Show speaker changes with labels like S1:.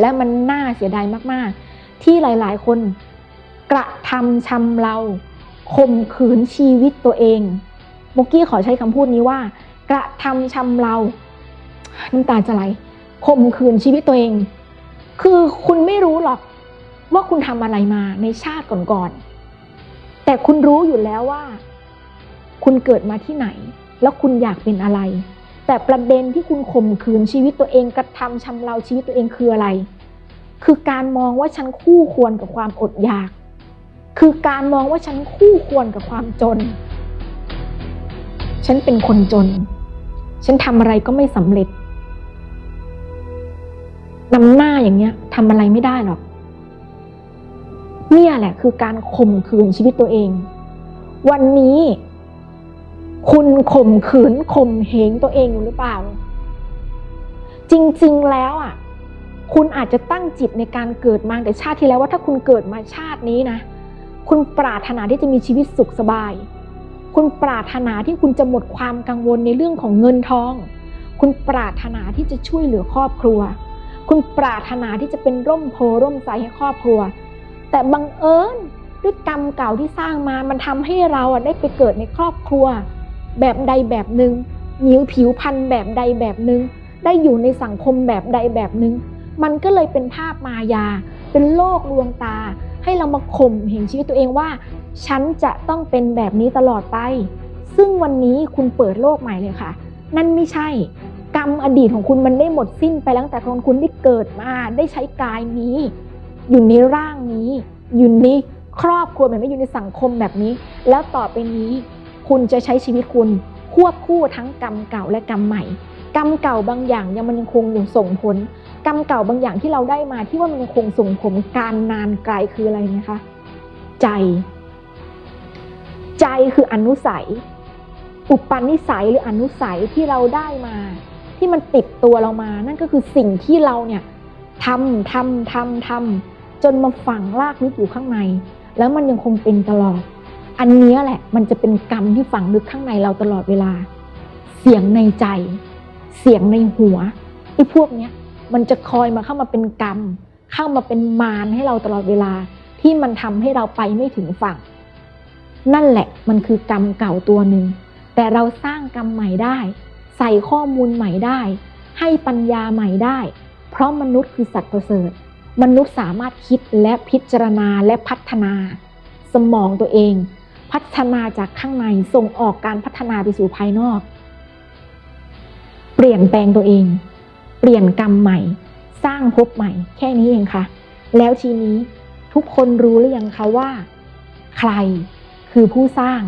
S1: และมันน่าเสียดายมากๆ ที่หลายๆ คนกระทำชำเราข่มขืนชีวิตตัวเองโมกกี้ขอใช้คำพูดนี้ว่า กระทำชำเราน้ำตาจะไหลข่มขืนชีวิตตัวเอง คือคุณไม่รู้หรอกว่าคุณทำอะไรมาในชาติก่อนๆแต่คุณรู้อยู่แล้วว่า คุณเกิดมาที่ไหน แล้วคุณอยากเป็นอะไร แต่ประเด็นที่คุณข่มขืนชีวิตตัวเองกระทำชำเราชีวิตตัวเองคืออะไร คือการมองว่าฉันคู่ควรกับความอดอยาก คือการมองว่าฉันคู่ควรกับความจน ฉันเป็นคนจน ฉันทำอะไรก็ไม่สำเร็จนำหน้าอย่างเงี้ยทำอะไรไม่ได้หรอก เนี่ยแหละคือการข่มขืนชีวิตตัวเอง วันนี้ คุณข่มขืนข่มเหงตัวเองอยู่หรือเปล่า จริงๆแล้วอะ คุณอาจจะตั้งจิตในการเกิดมาแต่ชาติที่แล้วว่าถ้าคุณเกิดมาชาตินี้นะ คุณปรารถนาที่จะมีชีวิตสุขสบาย คุณปรารถนาที่คุณจะหมดความกังวลในเรื่องของเงินทอง คุณปรารถนาที่จะช่วยเหลือครอบครัว คุณปรารถนาที่จะเป็นร่มโพร่มไทรให้ครอบครัว แต่บังเอิญด้วยกรรมเก่าที่สร้างมา มันทำให้เราอะได้ไปเกิดในครอบครัว แบบใดแบบหนึ่งมีผิวพันธุ์แบบใดแบบหนึ่งได้อยู่ในสังคมแบบใดแบบหนึ่งมันก็เลยเป็นภาพมายา เป็นโลกลวงตา ให้เรามาข่มเห็นชีวิตตัวเองว่า ฉันจะต้องเป็นแบบนี้ตลอดไป ซึ่งวันนี้คุณเปิดโลกใหม่เลยค่ะ นั่นไม่ใช่ กรรมอดีตของคุณมันได้หมดสิ้นไปแล้วตั้งแต่ตอนคุณได้เกิดมาได้ใช้กายนี้ อยู่ในร่างนี้ อยู่ในครอบครัวแบบนี้อยู่ในสังคมแบบนี้ แล้วต่อไปนี้ คุณจะใช้ชีวิตคุณควบคู่ทั้งกรรมเก่าและกรรมใหม่ กรรมเก่าบางอย่างยังมันยังคงอยู่ส่งผล กรรมเก่าบางอย่างที่เราได้มาที่ว่ามันยังคงส่งผลการนานไกลคืออะไรนะคะ ใจ ใจคืออนุสัย อุปนิสัยหรืออนุสัยที่เราได้มา ที่มันติดตัวเรามา นั่นก็คือสิ่งที่เราเนี่ยทำทำทำทำจนมาฝังลากลึกอยู่ข้างใน แล้วมันยังคงเป็นตลอด อันนี้แหละมันจะเป็นกรรมที่ฝังลึกข้างในเราตลอดเวลา เสียงในใจ เสียงในหัวไอ้พวกเนี้ยมันจะคอยมาเข้ามาเป็นกรรม เข้ามาเป็นมารให้เราตลอดเวลาที่มันทำให้เราไปไม่ถึงฝั่ง นั่นแหละมันคือกรรมเก่าตัวหนึ่งแต่เราสร้างกรรมใหม่ได้ ใส่ข้อมูลใหม่ได้ ให้ปัญญาใหม่ได้ เพราะมนุษย์คือสัตว์ประเสริฐ มนุษย์สามารถคิดและพิจารณาและพัฒนา สมองตัวเอง พัฒนาจากข้างในส่งออกการพัฒนาไปสู่ภายนอก เปลี่ยนแปลงตัวเอง เปลี่ยนกรรมใหม่ สร้างภพใหม่ แค่นี้เองค่ะ แล้วทีนี้ทุกคนรู้หรือยังคะว่า ใครคือผู้สร้าง